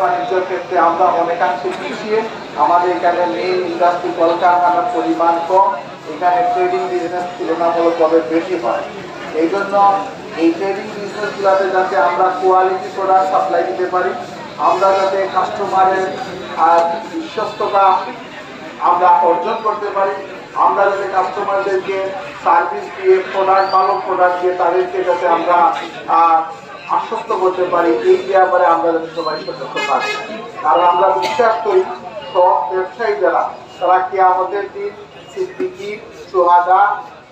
বাণিজ্যের ক্ষেত্রে আমরা অনেকাংশে পিছিয়ে আমাদের এখানে মেইন ইন্ডাস্ট্রি কলকারখানার পরিমাণ কম, এখানে ট্রেডিং বিজনেস তুলনামূলকভাবে বেশি হয়। এই জন্য এই ট্রেডিং বিজনেসগুলোতে যাতে আমরা কোয়ালিটি প্রোডাক্ট সাপ্লাই দিতে পারি, আমরা যাতে কাস্টমারের বিশ্বস্ততা আমরা অর্জন করতে পারি, আমরা যাতে কাস্টমারদেরকে সার্ভিস দিয়ে প্রোডাক্ট ভালো প্রোডাক্ট দিয়ে তাদেরকে যাতে আমরা আশ্বস্ত করতে পারি, এই ব্যাপারে আমরা সবাই সচেতন থাকি কারণ আমরা বিশ্বাস করি, সব ব্যবসায়ী যারা, তারা কি আমাদের দিন সিদ্দিকি, সোহাদা,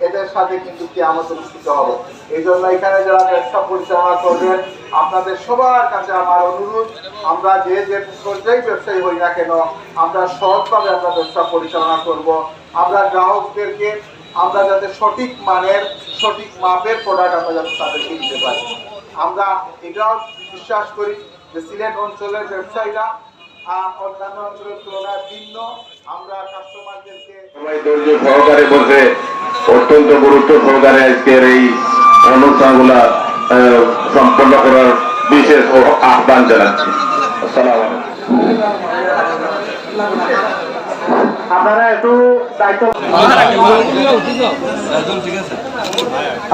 এদের সাথে কিন্তু কি আমাদের অনুষ্ঠিত হবে। এই জন্য এখানে যারা ব্যবসা পরিচালনা করবেন, আপনাদের সবার কাছে আমার অনুরোধ, আমরা যে যে পর্যায়ে ব্যবসায়ী হই না কেন, আমরা সহজভাবে আমরা ব্যবসা পরিচালনা করব। আমরা গ্রাহকদেরকে, আমরা যাতে সঠিক মানের, সঠিক মাপের প্রোডাক্ট আমরা যাতে তাদেরকে দিতে পারি। আমরা এটাও বিশ্বাস করি যে সিলেট অঞ্চলের ব্যবসায়ীরা অন্যান্য অঞ্চলের তুলনায় ভিন্ন। আমরা কাস্টমারদেরকে সবাই ধৈর্য সহকারে বসে অত্যন্ত গুরুত্ব সহকারে আজকের এই অনুষ্ঠানগুলা সম্পন্ন করার বিশেষ আহ্বান জানাচ্ছি। আপনারা একটু দায়িত্ব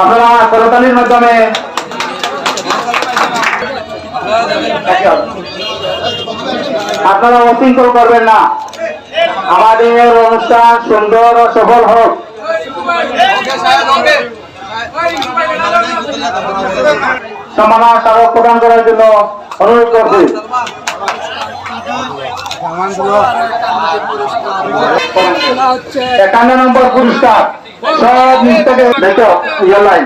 আপনারা করতালির মাধ্যমে আপনারা অশৃঙ্খল করবেন না। আমাদের অনুষ্ঠান সুন্দর ও সফল হোক। সম্মাননা স্মারক প্রদান করার জন্য অনুরোধ করছি। একান্ন নম্বর পুরস্কার। সব নিচ থেকে দেখো ইয়ে লাইন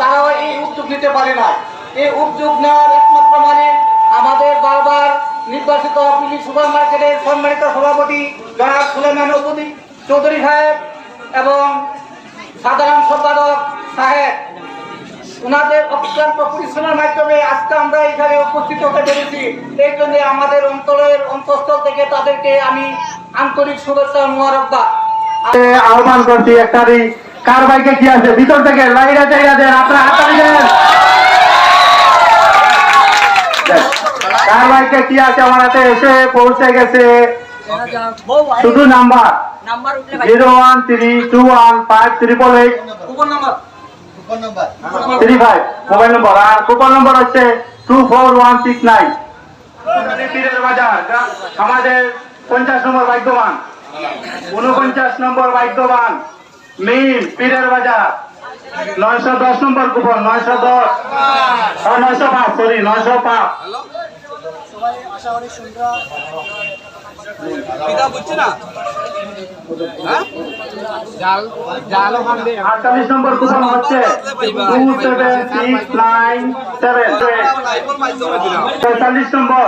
তারাও এই উদ্যোগ নিতে পারে না। এই উদ্যোগ নেওয়ার একমাত্র মানে আমাদের বারবার নির্বাচিত পিলি সুপার মার্কেটের সম্মানিত সভাপতি জনাব সুলেমান চৌধুরী সাহেব এবং সাধারণ সম্পাদক সাহেব। ওনাদের অক্লান্ত পরিশ্রমের মাধ্যমে আজকে আমরা এখানে উপস্থিত হতে পেরেছি। এই জন্য আমাদের অঞ্চলের অন্তঃস্থল থেকে তাদেরকে আমি আন্তরিক শুভেচ্ছা মোবারকবাদ। আহ্বান করছি একটারি কার বাইকে কি আছে? ভিতর থেকে লাইরা চাইরা দেন আপনারা হাততালি দেন দেন। কার বাইকে কি আছে আমার হাতে? এসে পৌঁছে গেছে। শুধু number. Zero one three two one five triple eight. Three five mobile number. আর কুপন নম্বর হচ্ছে two four one six nine. আমাদের পঞ্চাশ নম্বর ভাগ্যবান। উনপঞ্চাশ নম্বর ভাগ্যবান। মিম পীরের বাজার। নয়শো দশ নম্বর কুপন নয়শো দশ। নয়শো পাঁচ সরি নয়শো পাঁচ। বুঝছে আটচল্লিশ নম্বর কুপন হচ্ছে। Two seven six nine seven iPhone মাধ্যমে দিলাম পঁয়তাল্লিশ নম্বর।